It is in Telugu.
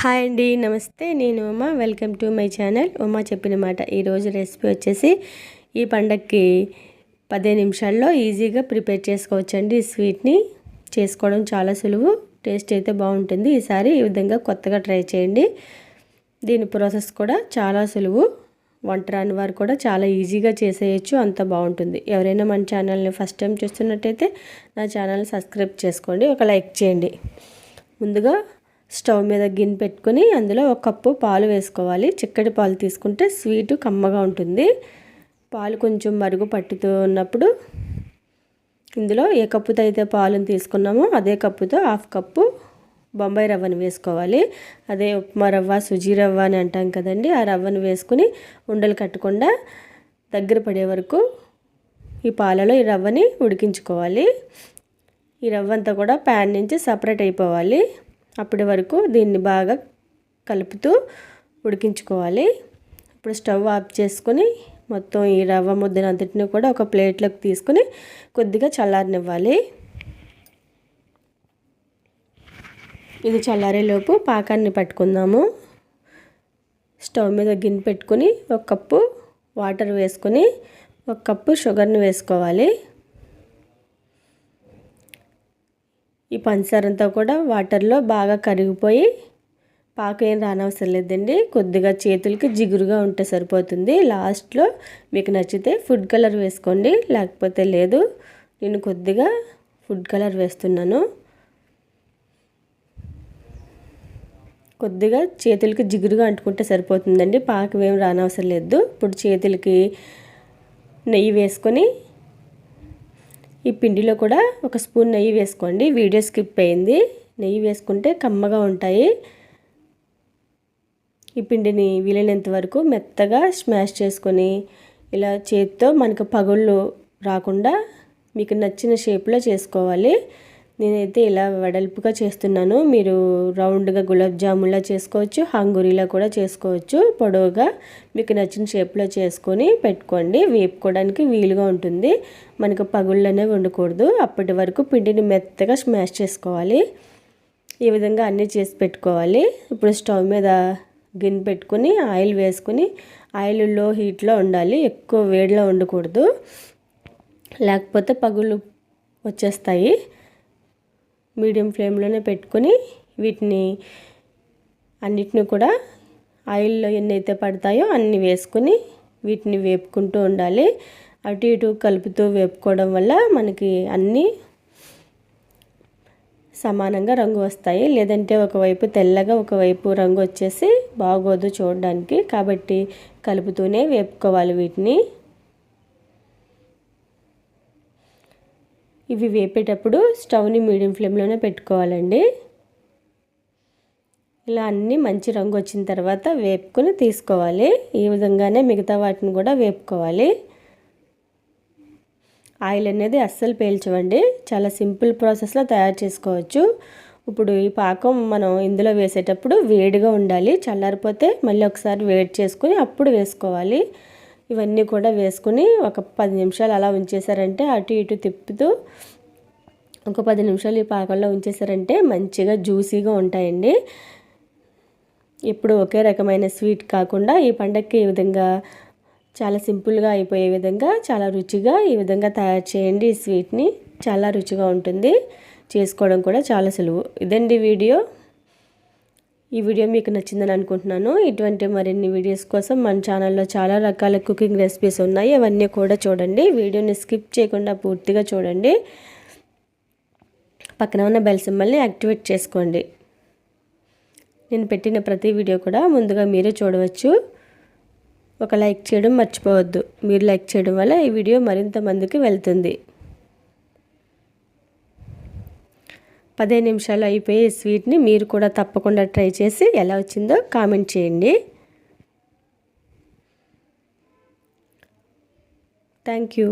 హాయ్ అండి నమస్తే. నేను Uma. Welcome to my channel Uma చెప్పిన మాట ఈరోజు రెసిపీ వచ్చేసి ఈ పండగకి పదే నిమిషాల్లో ఈజీగా ప్రిపేర్ చేసుకోవచ్చండి. ఈ స్వీట్ని చేసుకోవడం చాలా సులువు. టేస్ట్ అయితే బాగుంటుంది. ఈసారి ఈ విధంగా కొత్తగా ట్రై చేయండి. దీని ప్రాసెస్ కూడా చాలా సులువు. వంట రాని వారు కూడా చాలా ఈజీగా చేసేయచ్చు. అంత బాగుంటుంది. ఎవరైనా మన ఛానల్ని ఫస్ట్ టైం చూస్తున్నట్టయితే నా ఛానల్ని సబ్స్క్రైబ్ చేసుకోండి. ఒక లైక్ చేయండి. ముందుగా స్టవ్ మీద గిన్నె పెట్టుకొని అందులో ఒక కప్పు పాలు వేసుకోవాలి. చిక్కటి పాలు తీసుకుంటే స్వీటు కమ్మగా ఉంటుంది. పాలు కొంచెం మరుగు పట్టుతూ ఉన్నప్పుడు ఇందులో ఏ కప్పుతో అయితే పాలను తీసుకున్నామో అదే కప్పుతో హాఫ్ కప్పు బొంబాయి రవ్వను వేసుకోవాలి. అదే ఉప్మా రవ్వ సుజీ రవ్వ అని అంటాం కదండి ఆ రవ్వను వేసుకుని ఉండలు కట్టకుండా దగ్గర పడే వరకు ఈ పాలలో ఈ రవ్వని ఉడికించుకోవాలి. ఈ రవ్వ అంతా కూడా ప్యాన్ నుంచి సపరేట్ అయిపోవాలి. అప్పటి వరకు దీన్ని బాగా కలుపుతూ ఉడికించుకోవాలి. ఇప్పుడు స్టవ్ ఆఫ్ చేసుకొని మొత్తం ఈ రవ్వ ముద్దనంతటిని కూడా ఒక ప్లేట్లోకి తీసుకుని కొద్దిగా చల్లారనివ్వాలి. ఇది చల్లారేలోపు పాకాన్ని పట్టుకుందాము. స్టవ్ మీద గిన్నె పెట్టుకుని ఒక కప్పు వాటర్ వేసుకొని ఒక కప్పు షుగర్ని వేసుకోవాలి. ఈ పంచదారంతా కూడా వాటర్లో బాగా కరిగిపోయి పాక ఏం రానవసరం లేదండి. కొద్దిగా చేతులకి జిగురుగా ఉంటే సరిపోతుంది. లాస్ట్లో మీకు నచ్చితే ఫుడ్ కలర్ వేసుకోండి. లేకపోతే లేదు నేను కొద్దిగా ఫుడ్ కలర్ వేస్తున్నాను. కొద్దిగా చేతులకి జిగురుగా అంటుకుంటే సరిపోతుందండి. పాకం ఏం రానవసరం లేదు. ఇప్పుడు చేతులకి నెయ్యి వేసుకొని ఈ పిండిలో కూడా ఒక స్పూన్ నెయ్యి వేసుకోండి. వీడియో స్కిప్ అయింది. నెయ్యి వేసుకుంటే కమ్మగా ఉంటాయి. ఈ పిండిని వీలైనంత వరకు మెత్తగా స్మాష్ చేసుకొని ఇలా చేతితో మనకు పగుళ్ళు రాకుండా మీకు నచ్చిన షేప్లో చేసుకోవాలి. నేనైతే ఇలా వెడల్పుగా చేస్తున్నాను. మీరు రౌండ్గా గులాబ్ జామున్లా చేసుకోవచ్చు హంగురీలా కూడా చేసుకోవచ్చు. పొడవుగా మీకు నచ్చిన షేప్లో చేసుకొని పెట్టుకోండి. వేపుకోవడానికి వీలుగా ఉంటుంది. మనకు పగుళ్ళు అనేవి ఉండకూడదు. అప్పటి వరకు పిండిని మెత్తగా స్మాష్ చేసుకోవాలి. ఈ విధంగా అన్నీ చేసి పెట్టుకోవాలి. ఇప్పుడు స్టవ్ మీద గిన్నె పెట్టుకుని ఆయిల్ వేసుకుని ఆయిల్లో హీట్లో ఉండాలి. ఎక్కువ వేడిలో ఉండకూడదు. లేకపోతే పగులు వచ్చేస్తాయి. మీడియం ఫ్లేమ్లోనే పెట్టుకొని వీటిని అన్నిటిని కూడా ఆయిల్లో ఎన్నైతే పడతాయో అన్ని వేసుకుని వీటిని వేపుకుంటూ ఉండాలి. అటు ఇటు కలుపుతూ వేపుకోవడం వల్ల మనకి అన్నీ సమానంగా రంగు వస్తాయి. లేదంటే ఒకవైపు తెల్లగా ఒకవైపు రంగు వచ్చేసి బాగోదు చూడడానికి. కాబట్టి కలుపుతూనే వేపుకోవాలి వీటిని. ఇవి వేపేటప్పుడు స్టవ్ని మీడియం ఫ్లేమ్లోనే పెట్టుకోవాలండి. ఇలా అన్నీ మంచి రంగు వచ్చిన తర్వాత వేపుకొని తీసుకోవాలి. ఈ విధంగానే మిగతా వాటిని కూడా వేపుకోవాలి. ఆయిల్ అనేది అస్సలు పేల్చవండి. చాలా సింపుల్ ప్రాసెస్లో తయారు చేసుకోవచ్చు. ఇప్పుడు ఈ పాకం మనం ఇందులో వేసేటప్పుడు వేడిగా ఉండాలి. చల్లారిపోతే మళ్ళీ ఒకసారి వేడి చేసుకుని అప్పుడు వేసుకోవాలి. ఇవన్నీ కూడా వేసుకుని ఒక పది నిమిషాలు అలా ఉంచేసారంటే అటు ఇటు తిప్పుతూ ఒక పది నిమిషాలు ఈ పాకంలో ఉంచేసారంటే మంచిగా జ్యూసీగా ఉంటాయండి. ఇప్పుడు ఒకే రకమైన స్వీట్ కాకుండా ఈ పండగకి ఈ విధంగా చాలా సింపుల్గా అయిపోయే విధంగా చాలా రుచిగా ఈ విధంగా తయారు చేయండి ఈ స్వీట్ని. చాలా రుచిగా ఉంటుంది. చేసుకోవడం కూడా చాలా సులువు. ఇదండి వీడియో. ఈ వీడియో మీకు నచ్చిందని అనుకుంటున్నాను. ఇటువంటి మరిన్ని వీడియోస్ కోసం మన ఛానల్లో చాలా రకాల కుకింగ్ రెసిపీస్ ఉన్నాయి. అవన్నీ కూడా చూడండి. వీడియోని స్కిప్ చేయకుండా పూర్తిగా చూడండి. పక్కన ఉన్న బెల్ సింబల్ని యాక్టివేట్ చేసుకోండి. నేను పెట్టిన ప్రతి వీడియో కూడా ముందుగా మీరే చూడవచ్చు. ఒక లైక్ చేయడం మర్చిపోవద్దు. మీరు లైక్ చేయడం వల్ల ఈ వీడియో మరింత మందికి వెళ్తుంది. పదిహేను నిమిషాలు అయిపోయి స్వీట్ని మీరు కూడా తప్పకుండా ట్రై చేసి ఎలా వచ్చిందో కామెంట్ చేయండి. Thank you.